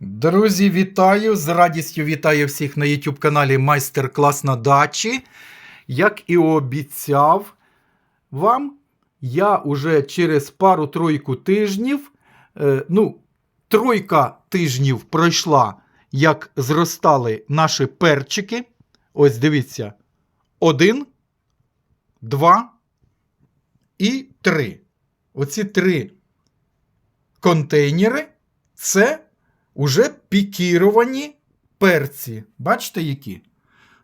Друзі, вітаю! З радістю вітаю всіх на YouTube каналі Майстер-клас на дачі. Як і обіцяв вам, я уже через пару-тройку тижнів, е, ну, тройка тижнів пройшла, як зростали наші перчики. Ось дивіться: один, два і три. Оці три контейнери це уже пікіровані перці. Бачите, які?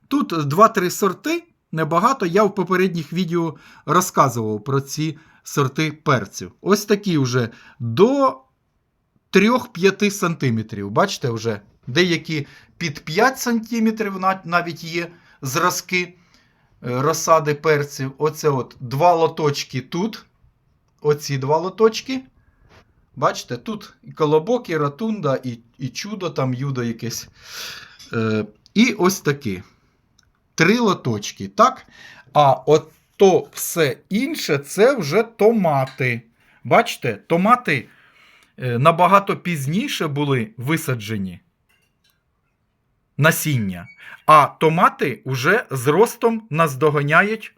Тут 2-3 сорти. Небагато. Я в попередніх відео розказував про ці сорти перців. Ось такі вже до 3-5 см. Бачите, вже деякі під 5 см навіть є зразки е, розсади перців. Оце от два лоточки тут. Оці два лоточки. Бачите, тут і колобок, і ротунда, і, і чудо, там юдо якесь. Е, і ось такі. Три лоточки. так? А от то все інше це вже томати. Бачите, томати е, набагато пізніше були висаджені. Насіння. А томати вже зростом наздоганяють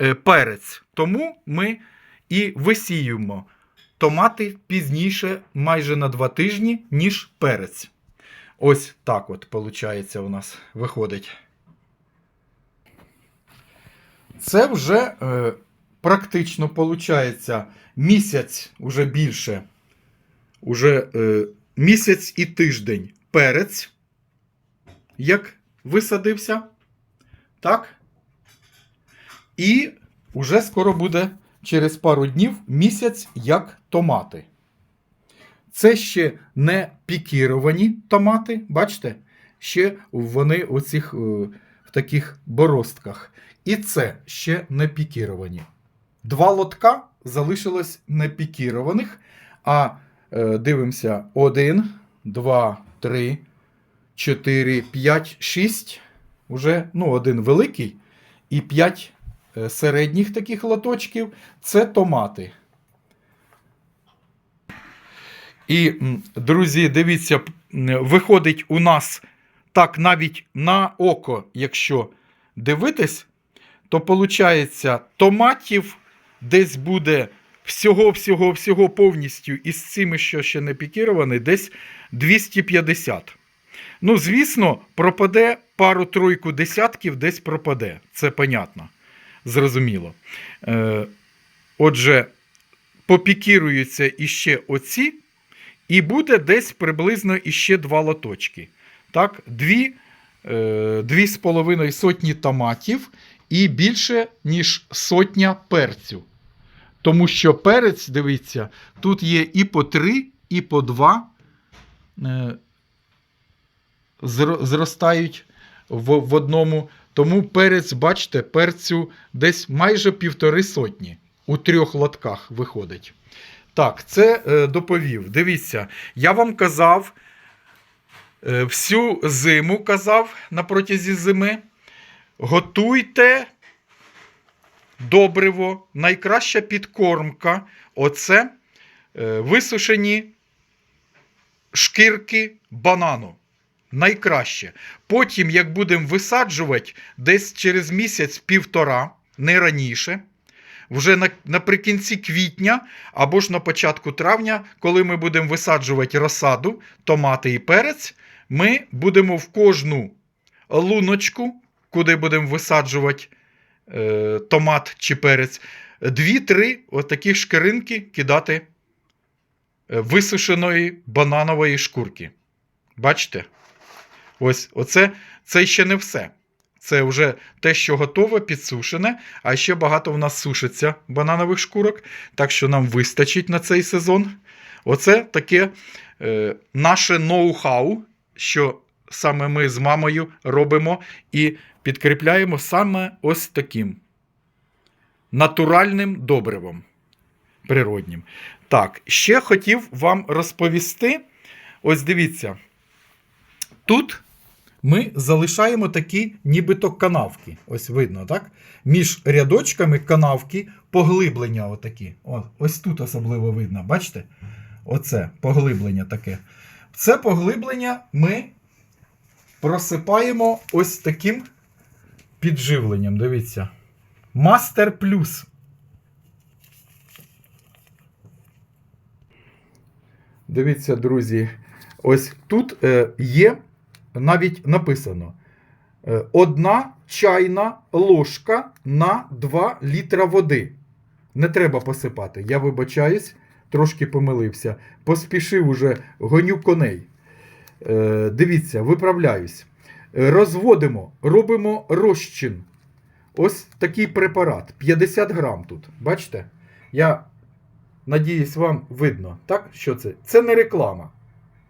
е, перець. Тому ми і висіюємо томати пізніше майже на два тижні, ніж перець. Ось так от, виходить, у нас виходить. Це вже е, практично виходить місяць уже більше. Уже е, місяць і тиждень перець, як висадився. Так? І вже скоро буде через пару днів місяць як томати. Це ще не пікіровані томати, бачите? Ще вони оцих, е, в таких боростках. І це ще не пікіровані. Два лотка залишилось не пікірованих. А е, дивимося: 1, 2, 3, 4, 5, 6. Уже ну, один великий і 5 е, середніх таких лоточків це томати. І, друзі, дивіться, виходить у нас так навіть на око, якщо дивитись, то виходить, томатів десь буде всього-всього-всього повністю із цими, що ще не пікіровані, десь 250. Ну, звісно, пропаде пару-тройку десятків, десь пропаде. Це понятно. Зрозуміло. Е, отже, попікіруються іще оці, і буде десь приблизно іще два лоточки. Так, дві, е, дві з половиною сотні томатів і більше, ніж сотня перцю. Тому що перець, дивіться, тут є і по три, і по два е, зростають в, в одному. Тому перець, бачите, перцю десь майже півтори сотні у трьох лотках виходить. Так, це е, доповів. Дивіться, я вам казав, е, всю зиму казав на протязі зими. Готуйте добриво, найкраща підкормка. Оце е, висушені шкірки банану. Найкраще. Потім, як будемо висаджувати, десь через місяць-півтора, не раніше, вже наприкінці квітня або ж на початку травня, коли ми будемо висаджувати розсаду, томати і перець, ми будемо в кожну луночку, куди будемо висаджувати е, томат чи перець, дві-три отакі шкаринки кидати е, висушеної бананової шкурки. Бачите? Ось оце це ще не все. Це вже те, що готове, підсушене, а ще багато в нас сушиться бананових шкурок, так що нам вистачить на цей сезон. Оце таке е, наше ноу-хау, що саме ми з мамою робимо і підкріпляємо саме ось таким натуральним добривом. Природнім. Так, ще хотів вам розповісти. Ось дивіться. Тут ми залишаємо такі нібито канавки. Ось видно, так? Між рядочками канавки поглиблення отакі. О, ось тут особливо видно, бачите? Оце поглиблення таке. Це поглиблення ми просипаємо ось таким підживленням. Дивіться. Мастер плюс. Дивіться, друзі, ось тут е, є навіть написано: е, одна чайна ложка на 2 літра води. Не треба посипати. Я вибачаюсь, трошки помилився. Поспішив уже, гоню коней. Е, дивіться, виправляюсь. Розводимо, робимо розчин. Ось такий препарат. 50 грам тут. Бачите? Я надіюсь, вам видно, так? Що це? Це не реклама.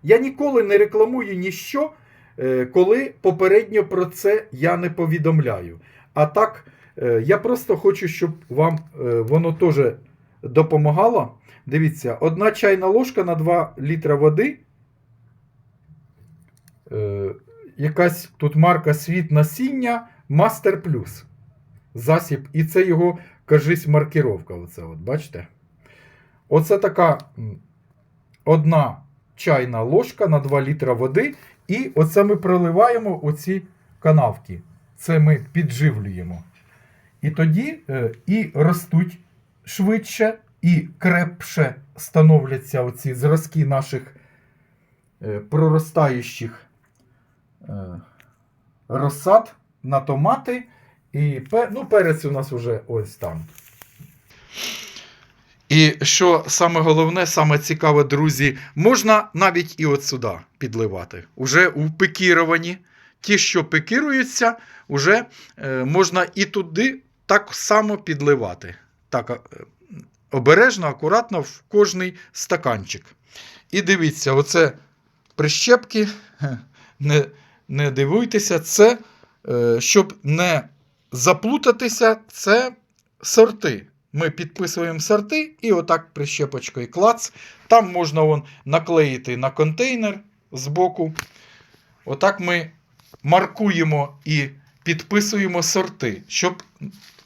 Я ніколи не рекламую ніщо, коли попередньо про це я не повідомляю. А так, е, я просто хочу, щоб вам е, воно теж допомагало. Дивіться, одна чайна ложка на 2 літра води. Е, Якась тут марка світ насіння Мастер Плюс. Засіб. І це його, кажись, маркіровка. Оце от, бачите? Оце така одна чайна ложка на 2 літра води. І оце ми проливаємо оці канавки. Це ми підживлюємо. І тоді е, і ростуть швидше, і крепше становляться оці зразки наших е, проростаючих е, розсад на томати. І ну, перець у нас вже ось там. І що саме головне, саме цікаве, друзі, можна навіть і от сюди підливати. Уже у пекіровані. Ті, що пекіруються, вже е, можна і туди так само підливати. Так, е, обережно, акуратно в кожний стаканчик. І дивіться, оце прищепки, не, не дивуйтеся, це, е, щоб не заплутатися, це сорти. Ми підписуємо сорти і отак прищепочкою клац. Там можна вон, наклеїти на контейнер збоку. Отак ми маркуємо і підписуємо сорти, щоб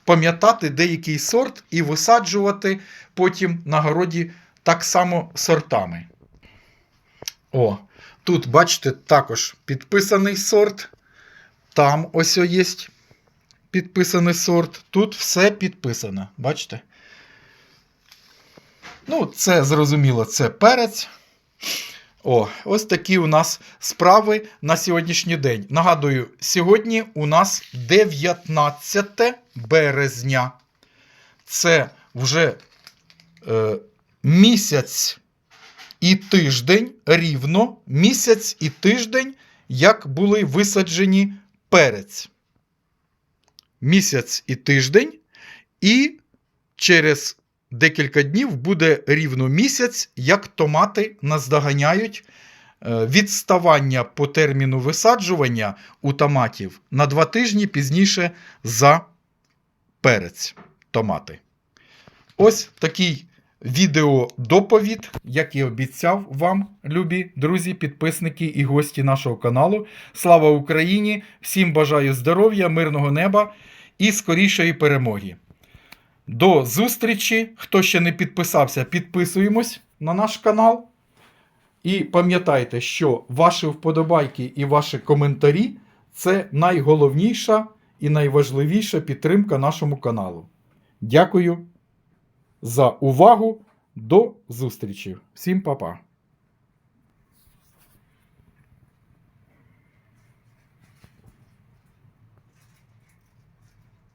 пам'ятати деякий сорт і висаджувати потім на городі так само сортами. О, тут, бачите, також підписаний сорт. Там ось є підписаний сорт. Тут все підписано. Бачите? Ну, це зрозуміло, це перець. О, ось такі у нас справи на сьогоднішній день. Нагадую, сьогодні у нас 19 березня. Це вже е, місяць і тиждень, рівно місяць і тиждень, як були висаджені перець. Місяць і тиждень, і через декілька днів буде рівно місяць, як томати наздоганяють е, відставання по терміну висаджування у томатів на два тижні пізніше за перець томати. Ось такий відеодоповідь, як і обіцяв вам, любі друзі, підписники і гості нашого каналу. Слава Україні! Всім бажаю здоров'я, мирного неба і скорішої перемоги. До зустрічі! Хто ще не підписався, підписуємось на наш канал. І пам'ятайте, що ваші вподобайки і ваші коментарі це найголовніша і найважливіша підтримка нашому каналу. Дякую за увагу. До зустрічі. Всім па-па.